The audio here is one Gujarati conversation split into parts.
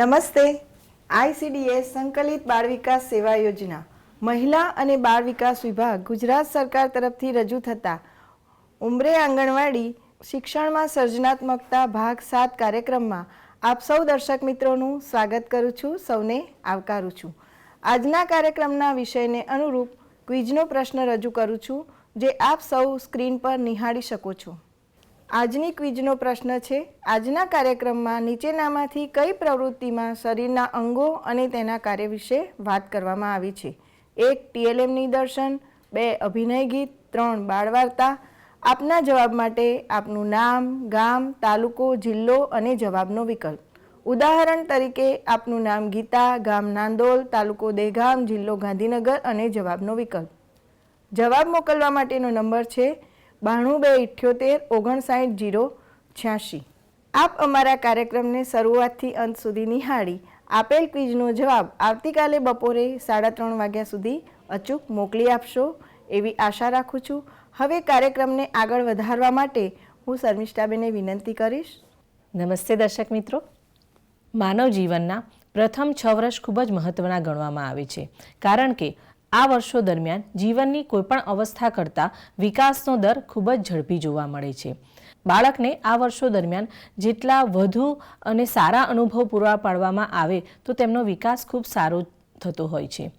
નમસ્તે. આઈસીડીએસ સંકલિત બાળ વિકાસ સેવા યોજના. મહિલા અને બાળ વિકાસ વિભાગ ગુજરાત સરકાર તરફથી રજૂ થતા ઉમરે આંગણવાડી શિક્ષણમાં સર્જનાત્મકતા ભાગ સાત કાર્યક્રમમાં આપ સૌ દર્શક મિત્રોનું સ્વાગત કરું છું, સૌને આવકારું છું. આજના કાર્યક્રમના વિષયને અનુરૂપ ક્વિઝનો પ્રશ્ન રજૂ કરું છું, જે આપ સૌ સ્ક્રીન પર નિહાળી શકો છો. આજની ક્વિઝનો પ્રશ્ન છે, આજના કાર્યક્રમમાં નીચેનામાંથી કઈ પ્રવૃત્તિમાં શરીરના અંગો અને તેના કાર્ય વિશે વાત કરવામાં આવી છે? એક, ટીએલએમ નિદર્શન, બે, અભિનય ગીત, ત્રણ, બાળવાર્તા. આપના જવાબ માટે આપનું નામ, ગામ, તાલુકો, જિલ્લો અને જવાબનો વિકલ્પ. ઉદાહરણ તરીકે આપનું નામ ગીતા, ગામ નાંદોલ, તાલુકો દેગામ, જિલ્લો ગાંધીનગર અને જવાબનો વિકલ્પ. જવાબ મોકલવા માટેનો નંબર છે બાણું બે ઇઠ્યોતેર ઓગણસાઠ જીરો છ્યાસી આપ અમારા કાર્યક્રમને શરૂઆતથી અંત સુધી નિહાળી આપેલ ક્વિઝનો જવાબ આવતીકાલે બપોરે સાડા ત્રણ વાગ્યા સુધી અચૂક મોકલી આપશો એવી આશા રાખું છું. હવે કાર્યક્રમને આગળ વધારવા માટે હું શર્મિષ્ઠાબેને વિનંતી કરીશ. નમસ્તે દર્શક મિત્રો. માનવ જીવનના પ્રથમ છ વર્ષ ખૂબ જ મહત્વના ગણવામાં આવે છે. કારણ કે આ વર્ષો દરમિયાન જીવનની કોઈપણ અવસ્થા કરતાં વિકાસનો દર ખૂબ જ ઝડપી જોવા મળે છે. બાળકને આ વર્ષો દરમિયાન જેટલા વધુ અને સારા અનુભવ પૂરા પાડવામાં આવે તો તેમનો વિકાસ ખૂબ સારો થતો હોય છે.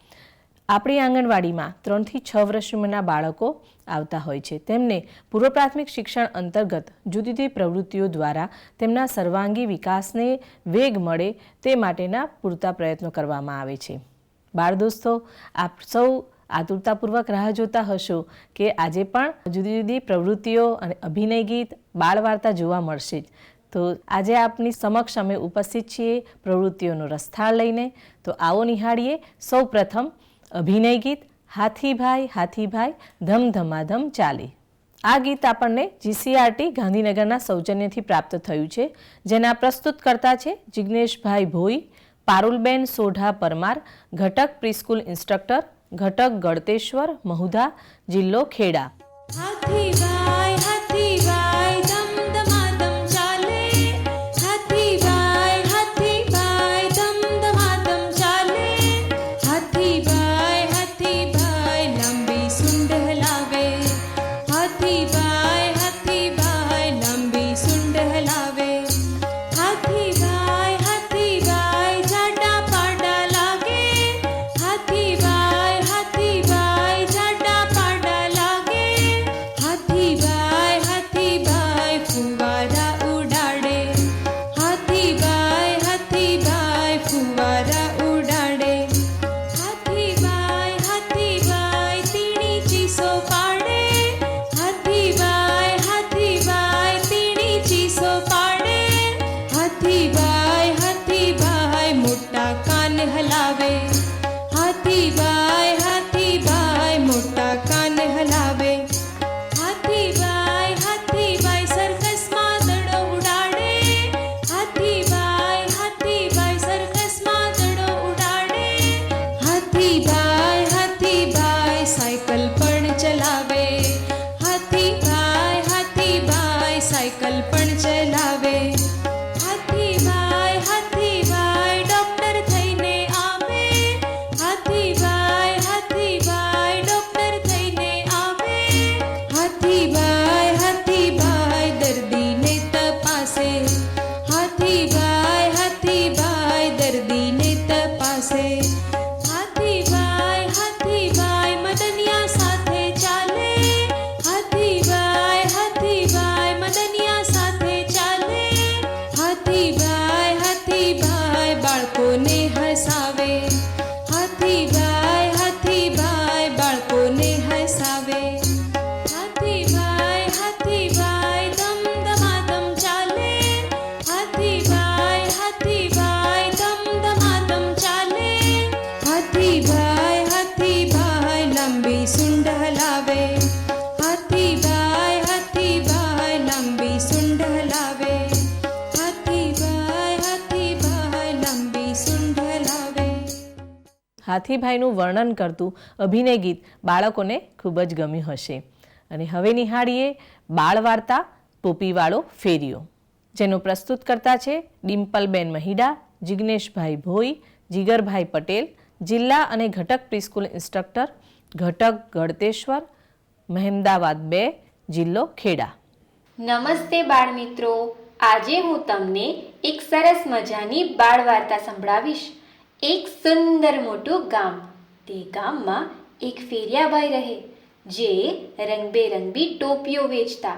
આપણી આંગણવાડીમાં ત્રણથી છ વર્ષ બાળકો આવતા હોય છે. તેમને પૂર્વ પ્રાથમિક શિક્ષણ અંતર્ગત જુદી જુદી પ્રવૃત્તિઓ દ્વારા તેમના સર્વાંગી વિકાસને વેગ મળે તે માટેના પૂરતા પ્રયત્નો કરવામાં આવે છે. બાળ દોસ્તો, આપ સૌ આતુરતાપૂર્વક રાહ જોતા હશો કે આજે પણ જુદી જુદી પ્રવૃત્તિઓ અને અભિનય ગીત બાળ વાર્તા જોવા મળશે જ. તો આજે આપની સમક્ષ અમે ઉપસ્થિત છીએ પ્રવૃત્તિઓનો રસ્થાળ લઈને. તો આવો નિહાળીએ સૌ પ્રથમ અભિનય ગીત હાથીભાઈ હાથીભાઈ ધમધમાધમ ચાલે. આ ગીત આપણને જીસીઆરટી ગાંધીનગરના સૌજન્યથી પ્રાપ્ત થયું છે, જેના પ્રસ્તુત કરતા છે જિજ્ઞેશભાઈ ભોઈ. પારુલબેન સોઢા પરમાર ઘટક પ્રીસ્કૂલ ઇન્સ્ટ્રક્ટર ઘટક ગળતેશ્વર મહુધા જિલ્લો ખેડા. હાથીભાઈનું વર્ણન કરતું અભિનય ગીત બાળકોને ખૂબ જ ગમ્યું હશે. અને હવે નિહાળીએ બાળ વાર્તા ટોપીવાળો ફેરિયો જેનો પ્રસ્તુત કરતા છે ડિમ્પલબેન મહિડા, જિગ્નેશભાઈ ભોઈ, જીગરભાઈ પટેલ, જિલ્લા અને ઘટક પ્રિસ્કૂલ ઇન્સ્ટ્રક્ટર ઘટક ગળતેશ્વર, મહેમદાવાદ બે, જિલ્લો ખેડા. નમસ્તે બાળમિત્રો. આજે હું તમને એક સરસ મજાની બાળ વાર્તા સંભળાવીશ. એક સુંદર મોટું ગામ. તે ગામમાં એક ફેરિયાભાઈ રહે, જે રંગબેરંગી ટોપીઓ વેચતા.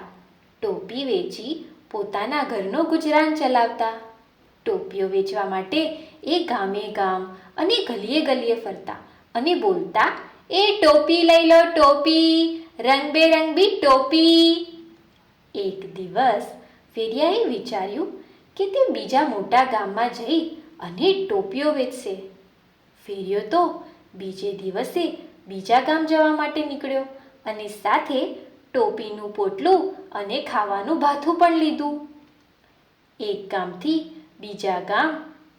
ટોપી વેચી પોતાના ઘરનો ગુજરાન ચલાવતા. ટોપીઓ વેચવા માટે એ ગામે ગામ અને ગલીએ ગલીએ ફરતા અને બોલતા, એ ટોપી લઈ લો ટોપી, રંગબેરંગી ટોપી. એક દિવસ ફેરિયાએ વિચાર્યું કે તે બીજા મોટા ગામમાં જઈ અને ટોપીઓ વેચશે. ફેરિયો તો બીજે દિવસે બીજા ગામ જવા માટે નીકળ્યો અને સાથે ટોપીનું પોટલું અને ખાવાનું ભાથું પણ લીધું. એક ગામથી બીજા ગામ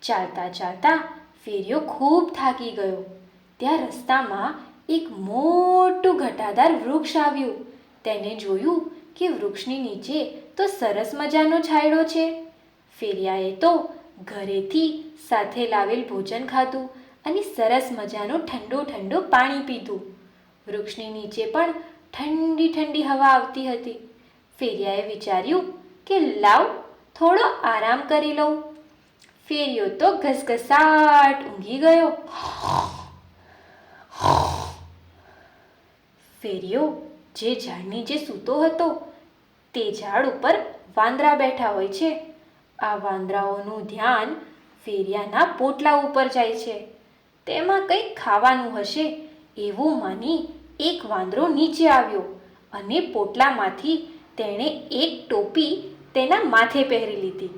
ચાલતા ચાલતા ફેરિયો ખૂબ થાકી ગયો. ત્યાં રસ્તામાં એક મોટું ઘટાદાર વૃક્ષ આવ્યું. તેને જોયું કે વૃક્ષની નીચે તો સરસ મજાનો છાંયડો છે. ફેરિયાએ તો ઘરેથી સાથે લાવેલ ભોજન ખાધું અને સરસ મજાનું ઠંડુ ઠંડુ પાણી પીધું. વૃક્ષની નીચે પણ ઠંડી ઠંડી હવા આવતી હતી. ફેરિયાએ વિચાર્યું કે લાવ, થોડો આરામ કરી લઉં. ફેરિયો તો ઘસઘસાટ ઊંઘી ગયો. ફેરિયો જે ઝાડની જે સૂતો હતો, તે ઝાડ ઉપર વાંદરા બેઠા હોય છે. આ વાંદરાઓનું ધ્યાન ફેરિયાના પોટલા ઉપર જાય છે. તેમાં કંઈક ખાવાનું હશે એવું માની એક વાંદરો નીચે આવ્યો અને પોટલામાંથી તેણે એક ટોપી તેના માથે પહેરી લીધી.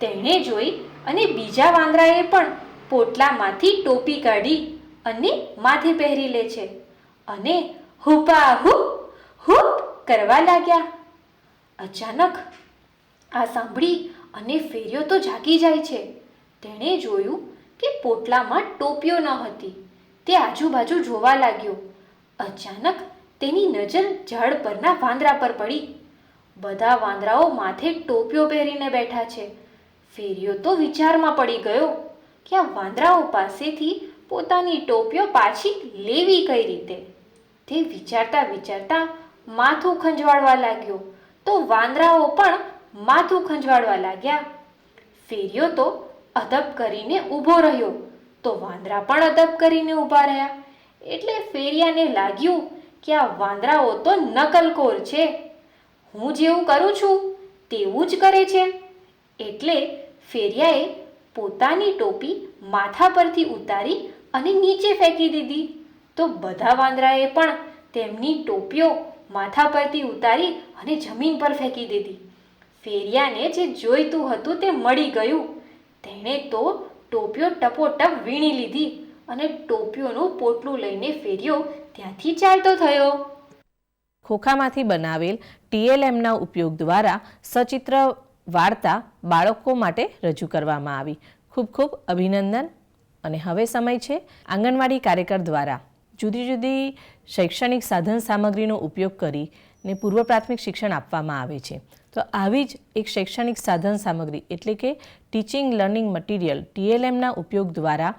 તેણે જોઈ અને બીજા વાંદરાએ પણ પોટલામાંથી ટોપી કાઢી અને માથે પહેરી લે છે અને હુપા હુપ હુપ કરવા લાગ્યા. અચાનક આ સાંભળી અને ફેરિયો તો જાગી જાય છે. તેણે જોયું કે પોટલામાં ટોપીઓ ન હતી. તે આજુબાજુ જોવા લાગ્યો. અચાનક તેની નજર ઝાડ પરના વાંદરા પર પડી. બધા વાંદરાઓ માથે ટોપીઓ પહેરીને બેઠા છે. ફેરિયો તો વિચારમાં પડી ગયો કે આ વાંદરાઓ પાસેથી પોતાની ટોપીઓ પાછી લેવી કઈ રીતે? તે વિચારતા વિચારતા માથું ખંજવાળવા લાગ્યો. તો વાંદરાઓ પણ માથું ખંજવાળવા લાગ્યા. ફેરિયો તો અદબ કરીને ઊભો રહ્યો. તો વાંદરા પણ અદબ કરીને ઊભા રહ્યા. એટલે ફેરિયાને લાગ્યું કે આ વાંદરાઓ તો નકલખોર છે. હું જેવું કરું છું, તેવું જ કરે છે. એટલે ફેરિયાએ પોતાની ટોપી માથા પરથી ઉતારી અને નીચે ફેંકી દીધી. તો બધા વાંદરાએ પણ તેમની ટોપીઓ માથા પરથી ઉતારી અને જમીન પર ફેંકી દીધી. ફેરિયાને જે જોઈતું હતું તે મળી ગયું. તેણે તો ટોપીઓ ટપોટપ વીણી લીધી અને ટોપીઓનું પોટલું લઈને ફેર્યો ત્યાંથી ચાલતો થયો. ખોખામાંથી બનાવેલ ટીએલએમના ઉપયોગ દ્વારા સચિત્ર વાર્તા બાળકો માટે રજૂ કરવામાં આવી. ખૂબ ખૂબ અભિનંદન. અને હવે સમય છે આંગણવાડી કાર્યકર દ્વારા. જુદી જુદી શૈક્ષણિક સાધન સામગ્રીનો ઉપયોગ કરીને પૂર્વ પ્રાથમિક શિક્ષણ આપવામાં આવે છે. તો આવી જ એક શૈક્ષણિક સાધન સામગ્રી એટલે કે ટીચિંગ લર્નિંગ મટીરિયલ ટીએલએમના ઉપયોગ દ્વારા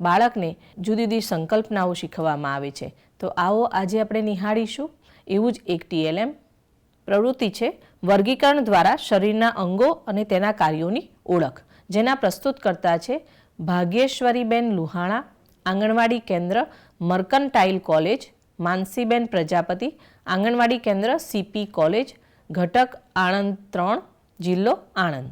બાળકને જુદી જુદી સંકલ્પનાઓ શીખવવામાં આવે છે. તો આવો આજે આપણે નિહાળીશું. એવું જ એક ટીએલએમ પ્રવૃત્તિ છે, વર્ગીકરણ દ્વારા શરીરના અંગો અને તેના કાર્યોની ઓળખ. જેના પ્રસ્તુતકર્તા છે ભાગ્યેશ્વરીબેન લુહાણા, આંગણવાડી કેન્દ્ર, મર્કન્ટાઇલ કોલેજ, માનસીબેન પ્રજાપતિ, આંગણવાડી કેન્દ્ર સીપી કોલેજ ઘટક આણંદ ત્રણ, જિલ્લો આણંદ.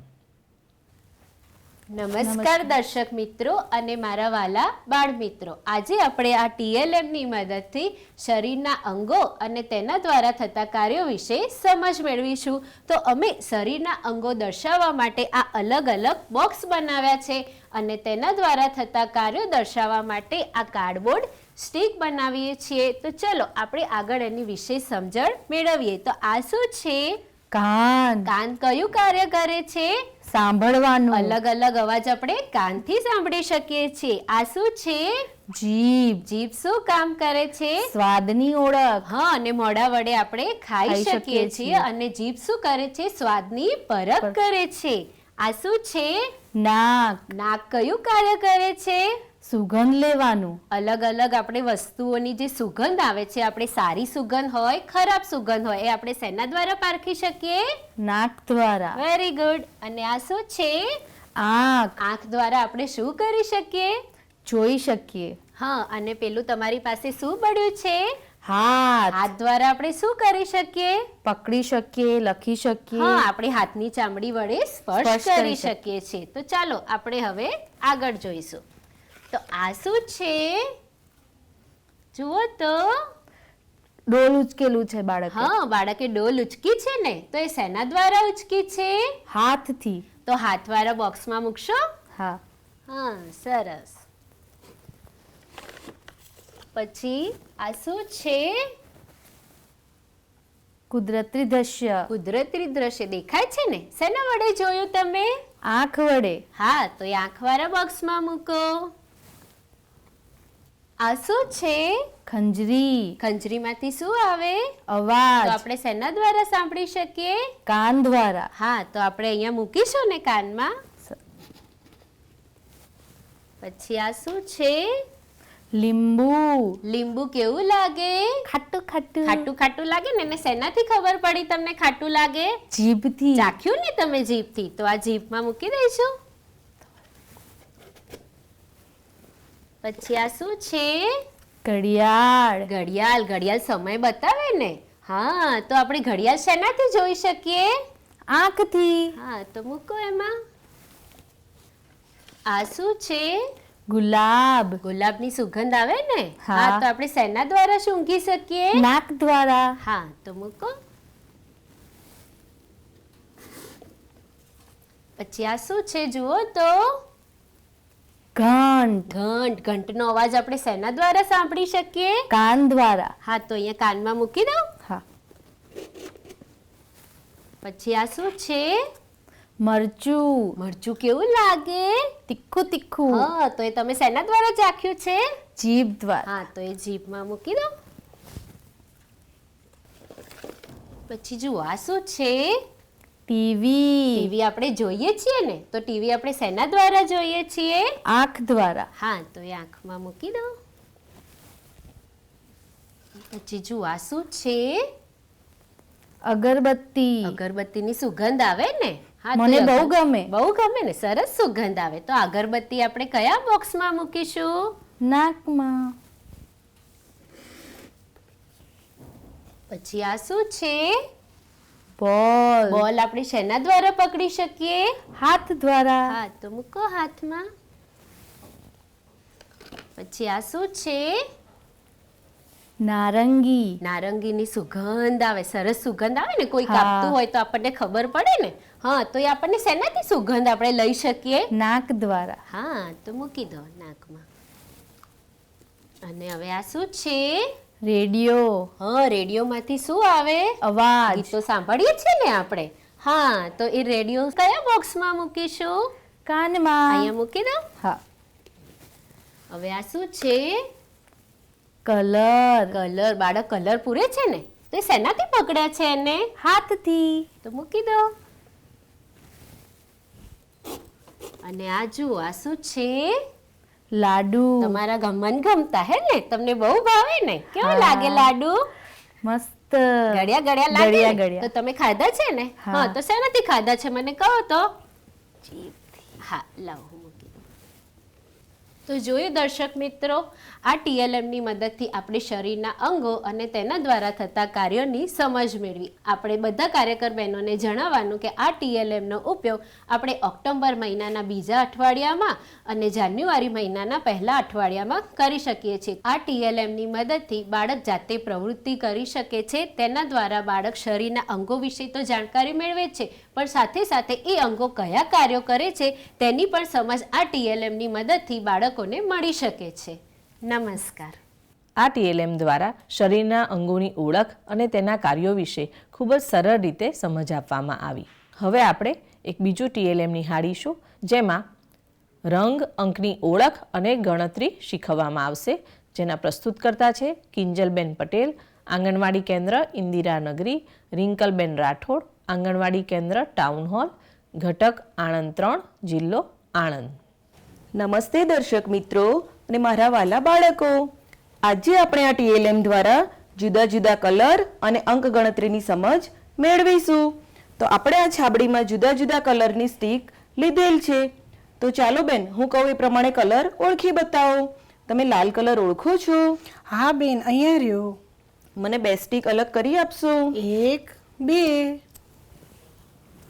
નમસ્કાર દર્શક મિત્રો અને મારા વાલા બાળ મિત્રો. આજે આપણે આ ટીએલએમની મદદથી શરીરના અંગો અને તેના દ્વારા થતા કાર્યો વિશે સમજ મેળવીશું. તો અમે શરીરના અંગો દર્શાવવા માટે આ અલગ અલગ બોક્સ બનાવ્યા છે અને તેના દ્વારા થતા કાર્યો દર્શાવવા માટે આ કાર્ડબોર્ડ સ્ટીક બનાવીએ છીએ. તો ચલો આપણે આગળ એની વિશે સમજણ મેળવીએ. તો આ શું છે? કાન. કાન કયું કાર્ય કરે છે? સાંભળવાનું. અલગ અલગ અવાજ આપણે કાનથી સાંભળી શકીએ છીએ. આ શું છે? જીભ. જીભ શું કામ કરે છે? સ્વાદની ઓળખ. હા અને મોઢા વડે આપણે ખાઈ શકીએ છીએ. અને જીભ શું કરે છે? સ્વાદની પરખ કરે છે. આ શું છે? નાક. નાક કયું કાર્ય કરે છે? સુગંધ લેવાનું. અલગ અલગ આપણે વસ્તુઓની જે સુગંધ આવે છે આપણે સારી સુગંધ હોય ખરાબ સુગંધ હોય એ આપણે શેના દ્વારા પારખી શકીએ? નાક દ્વારા. વેરી ગુડ અને આ શું છે? આંખ. આંખ દ્વારા આપણે શું કરી શકીએ? જોઈ શકીએ. હા અને પેલું તમારી પાસે શું પડ્યું છે? હાથ. હાથ દ્વારા આપણે શું કરી શકીએ? પકડી શકીએ લખી શકીએ. હા આપણે હાથની ચામડી વડે સ્પર્શ કરી શકીએ છીએ. તો ચાલો આપણે હવે આગળ જોઈશું. તો આ શું છે? જુઓ તો. ડોલ ઉચકેલું છે બાળક. હા બાળકે ડોલ ઉચકી છે ને તો એ શેના દ્વારા ઉચકી છે? હાથથી. તો હાથ વાળા બોક્સમાં મૂકશો? હા. હા સરસ. પછી આ શું છે? કુદરતી દ્રશ્ય. કુદરતી દ્રશ્ય. દેખાય છે ને? શેના વડે જોયું તમે? આંખ વડે. હા તો એ આંખવાળા બોક્સમાં મૂકો. આ શું છે? ખંજરી. ખંજરીમાંથી શું આવે? તો અવાજ આપણે શેના દ્વારા સાંભળી શકીએ? કાન દ્વારા. હા તો આપણે અહીંયા મૂકીશું ને કાનમાં? પછી આ શું છે? લીંબુ. લીંબુ કેવું લાગે? ખાટું ખાટું. ખાટું ખાટું લાગે ને? એને શેનાથી ખબર પડી તમને ખાટું લાગે? જીભથી. ચાખ્યું ને તમે જીભથી? તો આ જીભમાં મૂકી દઈશું. પછી આ શું છે? ઘડિયાળ. ઘડિયાળ. ઘડિયાળ સમય બતાવે ને. હા તો આપણે ઘડિયાળ શેનાથી જોઈ શકીએ? આંખથી. હા તો મૂકો એમાં. આ શું છે? ગુલાબ. ગુલાબની સુગંધ આવે ને? હા. તો આપણે શેના દ્વારા સૂંઘી શકીએ? નાક દ્વારા. હા તો મૂકો. પછી આ શું છે? જુઓ તો. ઘંટ. ઘંટ ઘંટનો અવાજ આપણે શેના દ્વારા સાંભળી શકીએ? કાન દ્વારા. હા તો અહીંયા કાનમાં મૂકી દઉં. હા. પછી આ શું છે? મરચું. મરચું કેવું લાગે? તીખું તીખું. હા તો એ તમે શેના દ્વારા ચાખ્યું છે? જીભ દ્વારા. હા તો એ જીભમાં મૂકી દો પછી જુઓ આ શું છે? ટીવી. ટીવી આપણે જોઈએ છીએ ને? તો ટીવી આપણે શેના દ્વારા જોઈએ છીએ? આંખ દ્વારા. હા તો એ આંખમાં મૂકી દો. પછી જુઓ આ શું છે. અગરબત્તી. અગરબત્તીની સુગંધ આવે ને? હા મને બહુ ગમે. બહુ ગમે ને? સરસ સુગંધ આવે. તો અગરબત્તી આપણે કયા બોક્સમાં મૂકીશું? નાકમાં. પછી આ શું છે? બોલ. બોલ આપણે શેના દ્વારા પકડી શકીએ? હાથ દ્વારા. હા તો મૂકો હાથમાં. પછી આ શું છે? નારંગી. નારંગીની સુગંધ આવે સરસ સુગંધ આવે ને? કોઈ કાપતું હોય તો આપણને ખબર પડે ને? હા તો એ આપણને શેનાથી સુગંધ આપણે લઈ શકીએ? નાક દ્વારા. હા તો મૂકી દો નાકમાં. અને હવે આ શું છે? રેડિયો. હા રેડિયોમાંથી શું આવે? અવાજ. તો સાંભળીએ છીએ ને આપણે? હા તો એ રેડિયો કયા બોક્સમાં મૂકીશું? કાનમાં. અહીંયા મૂકી દો હા. હવે આ શું છે? કલર. કલર. બાળક કલર પૂરે છે ને? તો એ શેનાથી પકડ્યા છે એને? હાથથી. તો મૂકી દો. અને આ જુઓ આ શું છે? લાડુ. તમારા ગમન ગમતા હે ને? તમને બહુ ભાવે ને? કેવો લાગે લાડુ? મસ્ત. ગળ્યા ગળ્યા લાગે? ગળ્યા. તો તમે ખાધા છે ને? હા. તો શેનાથી ખાધા છે? મને કહો તો. હા લાવો. તો જોયું દર્શક મિત્રો, આ ટીએલએમની મદદથી આપણે શરીરના અંગો અને તેના દ્વારા થતા કાર્યોની સમજ મેળવી. આપણે બધા કાર્યકર બહેનોને જણાવવાનું કે આ ટીએલએમનો ઉપયોગ આપણે ઓક્ટોબર મહિનાના બીજા અઠવાડિયામાં અને જાન્યુઆરી મહિનાના પહેલા અઠવાડિયામાં કરી શકીએ છીએ. આ ટીએલએમની મદદથી બાળક જાતે પ્રવૃત્તિ કરી શકે છે. તેના દ્વારા બાળક શરીરના અંગો વિશે તો જાણકારી મેળવે છે. પણ સાથે સાથે એ અંગો કયા કાર્યો કરે છે તેની પણ સમજ આ ટીએલએમની મદદથી બાળકોને મળી શકે છે. નમસ્કાર. આ ટીએલએમ દ્વારા શરીરના અંગોની ઓળખ અને તેના કાર્યો વિશે ખૂબ જ સરળ રીતે સમજ આપવામાં આવી. હવે આપણે એક બીજું ટીએલએમ નિહાળીશું, જેમાં રંગ અંકની ઓળખ અને ગણતરી શીખવવામાં આવશે, જેના પ્રસ્તુતકર્તા છે કિંજલબેન પટેલ, આંગણવાડી કેન્દ્ર ઇન્દિરાનગરી, રિંકલબેન રાઠોડ આંગણવાડી કેન્દ્ર ટાઉન હોલ ઘટક આણંદ ત્રણ જિલ્લો આણંદ. નમસ્તે દર્શક મિત્રો અને મારા વાલા બાળકો. આજે આપણે આ ટીએલએમ દ્વારા જુદા જુદા કલર અને અંક ગણતરીની સમજ મેળવીશું. તો આપણે આ છાબડીમાં જુદા જુદા કલરની સ્ટીક લીધેલ છે. તો ચાલો બેન હું કહું એ પ્રમાણે કલર ઓળખી બતાવો. તમે લાલ કલર ઓળખો છો? હા બેન અહીંયા રહ્યો. મને બે સ્ટીક અલગ કરી આપશો? એક બે.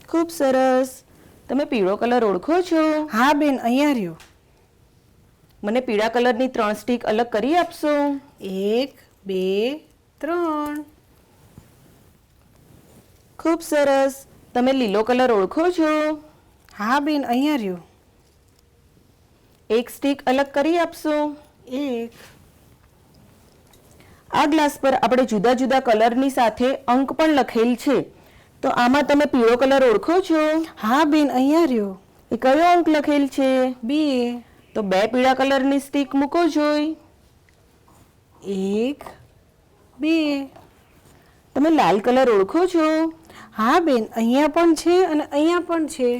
ખૂબ સરસ. તમે પીળો કલર ઓળખો છો? હા બેન અહીંયા રહ્યો. મને પીળા કલરની ત્રણ સ્ટીક અલગ કરી આપશો? એક બે ત્રણ. ખૂબ સરસ. તમે લીલો કલર ઓળખો છો? હા બેન અહીંયા રહ્યો. એક સ્ટીક અલગ કરી આપશો? એક. આ ગ્લાસ પર આપણે જુદા જુદા કલરની સાથે અંક પણ લખેલ છે. તો આમાં તમે પીળો કલર ઓળખો છો? હા બેન અહીંયા રહ્યો. એ કયો અંક લખેલ છે? બે તો બે પીળા કલરની સ્ટીક મૂકો જોઈ. એક બે તમે લાલ કલર ઓળખો છો? હા બેન અહીંયા પણ છે અને અહીંયા પણ છે.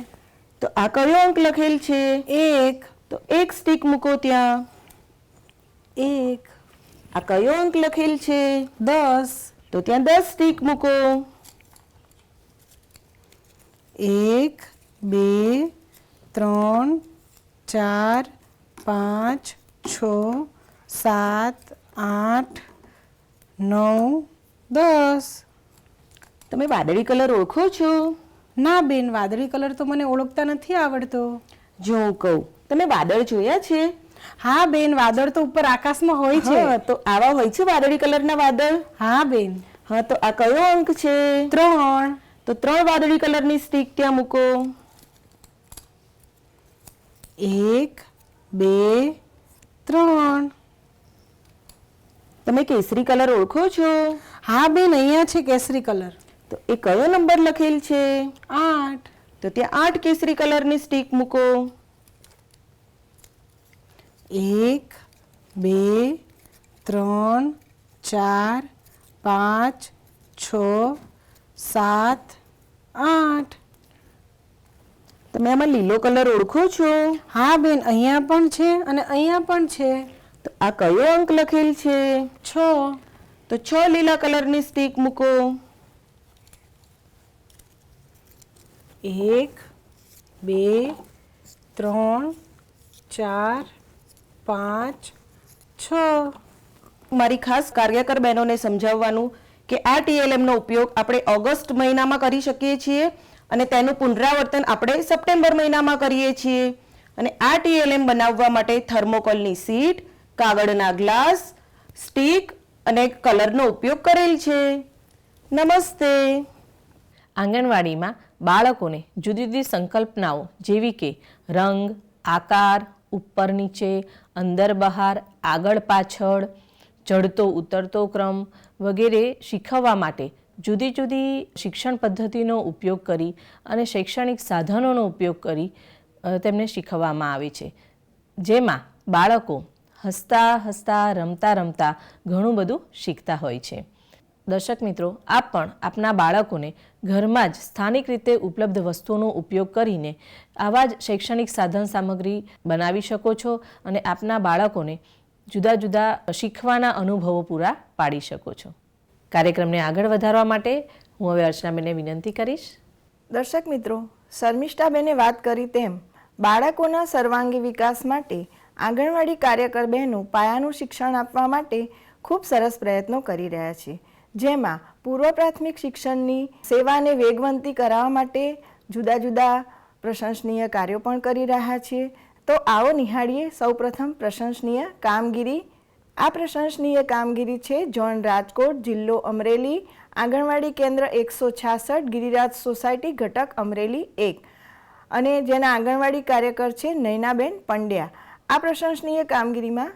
તો આ કયો અંક લખેલ છે? એક. તો એક સ્ટીક મૂકો ત્યાં. એક. આ કયો અંક લખેલ છે? દસ. તો ત્યાં દસ સ્ટીક મૂકો. એક બે ત્રણ ચાર પાંચ છ સાત આઠ નવ દસ. તમે વાદળી કલર ઓળખો છો? ના બેન વાદળી કલર તો મને ઓળખતા નથી આવડતો. જો હું કહું તમે વાદળ જોયા છે? હા બેન વાદળ તો ઉપર આકાશમાં હોય છે. તો આવા હોય છે વાદળી કલરના વાદળ? હા બેન. હા તો આ કયો અંક છે? ત્રણ. તો ત્રણ વાદળી કલરની સ્ટીક ત્યાં મૂકો. એક બે ત્રણ. તમે કેસરી કલર ઓળખો છો? હા બેન અહીંયા છે કેસરી કલર. તો એ કયો નંબર લખેલ છે? આઠ. તો ત્યાં આઠ કેસરી કલરની સ્ટીક મૂકો. એક બે ત્રણ ચાર પાંચ છ સાત આઠ. તમે આમાં લીલો કલર ઓળખો છો? હા બેન અહીંયા પણ છે અને અહીંયા પણ છે. તો આ કયો અંક લખેલ છે? છ. તો છ લીલા કલરની સ્ટીક મૂકો. એક બે ત્રણ ચાર પાંચ છ. મારી ખાસ કાર્યકર બહેનોને સમજાવવાનું કે આ ટીએલએમનો ઉપયોગ આપણે ઓગસ્ટ મહિનામાં કરી શકીએ છીએ અને તેનું પુનરાવર્તન આપણે સપ્ટેમ્બર મહિનામાં કરીએ છીએ. અને આ ટીએલએમ બનાવવા માટે થર્મોકોલની સીટ, કાગળના ગ્લાસ, સ્ટીક અને કલરનો ઉપયોગ કરેલ છે. નમસ્તે. આંગણવાડીમાં બાળકોને જુદી જુદી સંકલ્પનાઓ જેવી કે રંગ, આકાર, ઉપર નીચે, અંદર બહાર, આગળ પાછળ ચડતો, ઉતરતો ક્રમ વગેરે શીખવવા માટે જુદી જુદી શિક્ષણ પદ્ધતિનો ઉપયોગ કરી અને શૈક્ષણિક સાધનોનો ઉપયોગ કરી તેમને શીખવવામાં આવે છે. જેમાં બાળકો હસતા હસતા, રમતા રમતા ઘણું બધું શીખતા હોય છે. દર્શક મિત્રો, આપ પણ આપના બાળકોને ઘરમાં જ સ્થાનિક રીતે ઉપલબ્ધ વસ્તુઓનો ઉપયોગ કરીને આવા જ શૈક્ષણિક સાધન સામગ્રી બનાવી શકો છો અને આપના બાળકોને જુદા જુદા શીખવાના અનુભવો પૂરા પાડી શકો છો. કાર્યક્રમને આગળ વધારવા માટે હું હવે અર્ચનાબેનને વિનંતી કરીશ. દર્શક મિત્રો, શર્મિષ્ઠાબેને વાત કરી તેમ, બાળકોના સર્વાંગી વિકાસ માટે આંગણવાડી કાર્યકર બહેનો પાયાનું શિક્ષણ આપવા માટે ખૂબ સરસ પ્રયત્નો કરી રહ્યા છે. જેમાં પૂર્વ પ્રાથમિક શિક્ષણની સેવાને વેગવંતી કરાવવા માટે જુદા જુદા પ્રશંસનીય કાર્યો પણ કરી રહ્યા છે. તો આવો નિહાળીએ. સૌપ્રથમ પ્રશંસનીય કામગીરી. આ પ્રશંસનીય કામગીરી છે ઝોન રાજકોટ, જિલ્લો અમરેલી, આંગણવાડી કેન્દ્ર એકસો છાસઠ, ગિરિરાજ સોસાયટી, ઘટક અમરેલી એક. અને જેના આંગણવાડી કાર્યકર છે નૈનાબેન પંડ્યા. આ પ્રશંસનીય કામગીરીમાં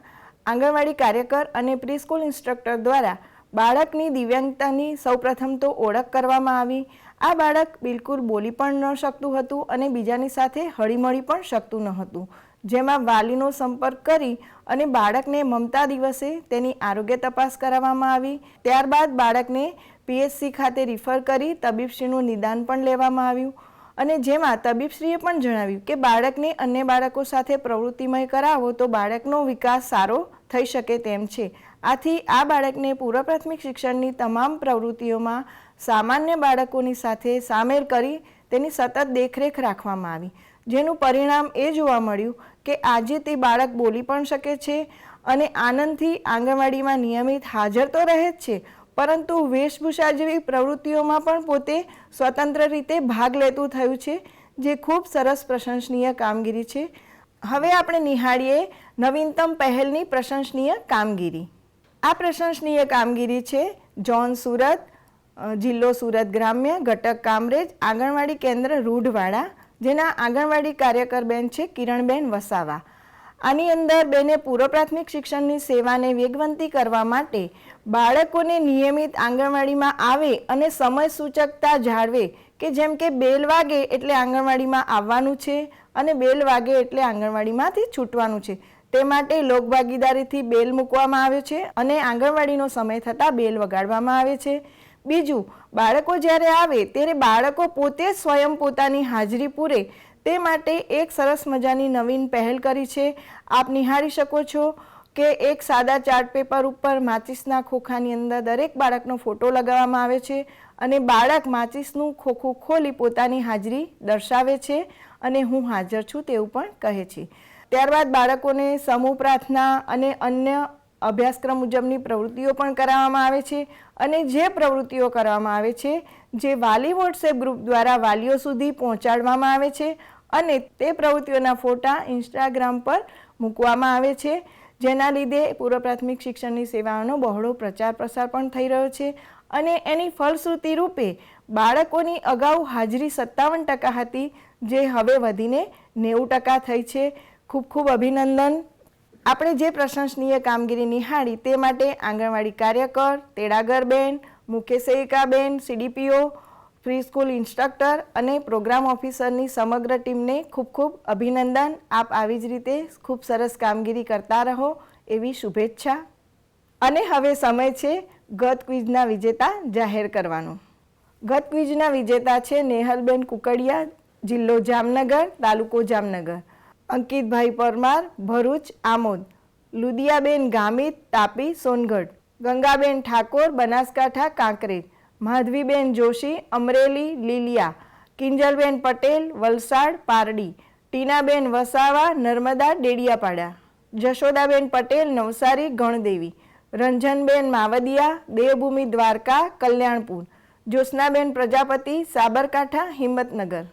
આંગણવાડી કાર્યકર અને પ્રીસ્કૂલ ઇન્સ્ટ્રક્ટર દ્વારા બાળકની દિવ્યાંગતાની સૌપ્રથમ તો ઓળખ કરવામાં આવી. આ બાળક બિલકુલ બોલી પણ ન શકતું હતું અને બીજાની સાથે હળીમળી પણ શકતું ન હતું. જેમાં વાલીનો સંપર્ક કરી અને બાળકને મમતા દિવસે તેની આરોગ્ય તપાસ કરાવવામાં આવી. ત્યારબાદ બાળકને પીએચસી ખાતે રિફર કરી તબીબશ્રીનું નિદાન પણ લેવામાં આવ્યું. અને જેમાં તબીબશ્રીએ પણ જણાવ્યું કે બાળકને અન્ય બાળકો સાથે પ્રવૃત્તિમય કરાવો તો બાળકનો વિકાસ સારો થઈ શકે તેમ છે. આથી આ બાળકને પૂર્વ પ્રાથમિક શિક્ષણની તમામ પ્રવૃત્તિઓમાં સામાન્ય બાળકોની સાથે સામેલ કરી તેની સતત દેખરેખ રાખવામાં આવી. જેનું પરિણામ એ જોવા મળ્યું કે આજે તે બાળક બોલી પણ શકે છે અને આનંદથી આંગણવાડીમાં નિયમિત હાજર તો રહે જ છે, પરંતુ વેશભૂષા જેવી પ્રવૃત્તિઓમાં પણ પોતે સ્વતંત્ર રીતે ભાગ લેતું થયું છે, જે ખૂબ સરસ પ્રશંસનીય કામગીરી છે. હવે આપણે નિહાળીએ નવીનતમ પહેલની પ્રશંસનીય કામગીરી. આ પ્રશંસનીય કામગીરી છે, જોન સુરત જિલ્લો સુરત ગ્રામ્ય, ઘટક કામરેજ, આંગણવાડી કેન્દ્ર રૂઢવાડા, જેના આંગણવાડી કાર્યકર બેન છે કિરણબેન વસાવા. આની અંદર બેને પૂર્વ પ્રાથમિક શિક્ષણની સેવાને વેગવંતી કરવા માટે બાળકોને નિયમિત આંગણવાડીમાં આવે અને સમય સૂચકતા જાળવે કે જેમ કે બેલ વાગે એટલે આંગણવાડીમાં આવવાનું છે અને બેલ વાગે એટલે આંગણવાડીમાંથી છૂટવાનું છે. તે માટે લોકભાગીદારીથી બેલ મૂકવામાં આવ્યો છે અને આંગણવાડીનો સમય થતાં બેલ વગાડવામાં આવે છે. બીજું, બાળકો જ્યારે આવે ત્યારે બાળકો પોતે સ્વયં પોતાની હાજરી પૂરે. તે માટે એક સરસ મજાની નવીન પહેલ કરી છે. આપ નિહાળી શકો છો કે એક સાદા ચાર્ટ પેપર ઉપર માચિસના ખોખાની અંદર દરેક બાળકનો ફોટો લગાવવામાં આવે છે અને બાળક માચિસનું ખોખું ખોલી પોતાની હાજરી દર્શાવે છે અને હું હાજર છું તેવું પણ કહે છે. ત્યારબાદ બાળકોને સમૂહ પ્રાર્થના અને અન્ય અભ્યાસક્રમ મુજબની પ્રવૃત્તિઓ પણ કરાવવામાં આવે છે. અને જે પ્રવૃત્તિઓ કરવામાં આવે છે, જે વાલી વોટ્સએપ ગ્રુપ દ્વારા વાલીઓ સુધી પહોંચાડવામાં આવે છે અને તે પ્રવૃત્તિઓના ફોટા ઇન્સ્ટાગ્રામ પર મૂકવામાં આવે છે. જેના લીધે પૂર્વ પ્રાથમિક શિક્ષણની સેવાઓનો બહોળો પ્રચાર પ્રસાર પણ થઈ રહ્યો છે અને એની ફલશ્રુતિ રૂપે બાળકોની અગાઉ હાજરી સત્તાવન ટકા હતી, જે હવે વધીને નેવું ટકા થઈ છે. ખૂબ ખૂબ અભિનંદન. આપણે જે પ્રશંસનીય કામગીરી નિહાળી તે માટે આંગણવાડી કાર્યકર તેડાગર બેન મુખ્ય સેવિકા સીડીપીઓ ફ્રી સ્કૂલ ઇન્સ્ટ્રક્ટર અને પ્રોગ્રામ ઓફિસરની સમગ્ર ટીમને ખૂબ ખૂબ અભિનંદન. આપ આવી જ રીતે ખૂબ સરસ કામગીરી કરતા રહો એવી શુભેચ્છા. અને હવે સમય છે ગત ક્વિઝના વિજેતા જાહેર કરવાનો. ગત ક્વિઝના વિજેતા છે નેહલબેન કુકડિયા, જિલ્લો જામનગર, તાલુકો જામનગર. અંકિતભાઈ પરમાર, ભરૂચ, આમોદ. લુદિયાબેન ગામિત, તાપી, સોનગઢ. ગંગાબેન ઠાકોર, બનાસકાંઠા, કાંકરેજ. માધવીબેન જોશી, અમરેલી, લીલિયા. કિંજલબેન પટેલ, વલસાડ, પારડી. ટીનાબેન વસાવા, નર્મદા, ડેડિયાપાડા. જશોદાબેન પટેલ, નવસારી, ગણદેવી. રંજનબેન માવદિયા, દેવભૂમિ દ્વારકા, કલ્યાણપુર. જ્યોત્સનાબેન પ્રજાપતિ, સાબરકાંઠા, હિંમતનગર.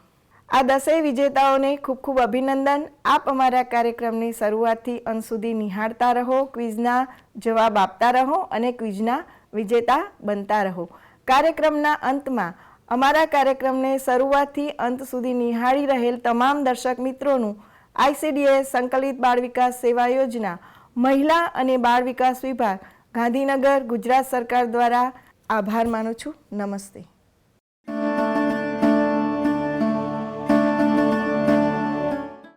આ દસેય વિજેતાઓને ખૂબ ખૂબ અભિનંદન. આપ અમારા કાર્યક્રમની શરૂઆતથી અંત સુધી નિહાળતા રહો, ક્વિઝના જવાબ આપતા રહો અને ક્વિઝના વિજેતા બનતા રહો. કાર્યક્રમના અંતમાં અમારા કાર્યક્રમને શરૂઆતથી અંત સુધી નિહાળી રહેલ તમામ દર્શક મિત્રોનું આઈસીડીએસ સંકલિત બાળ વિકાસ સેવા યોજના, મહિલા અને બાળ વિકાસ વિભાગ, ગાંધીનગર ગુજરાત સરકાર દ્વારા આભાર માનું છું. નમસ્તે.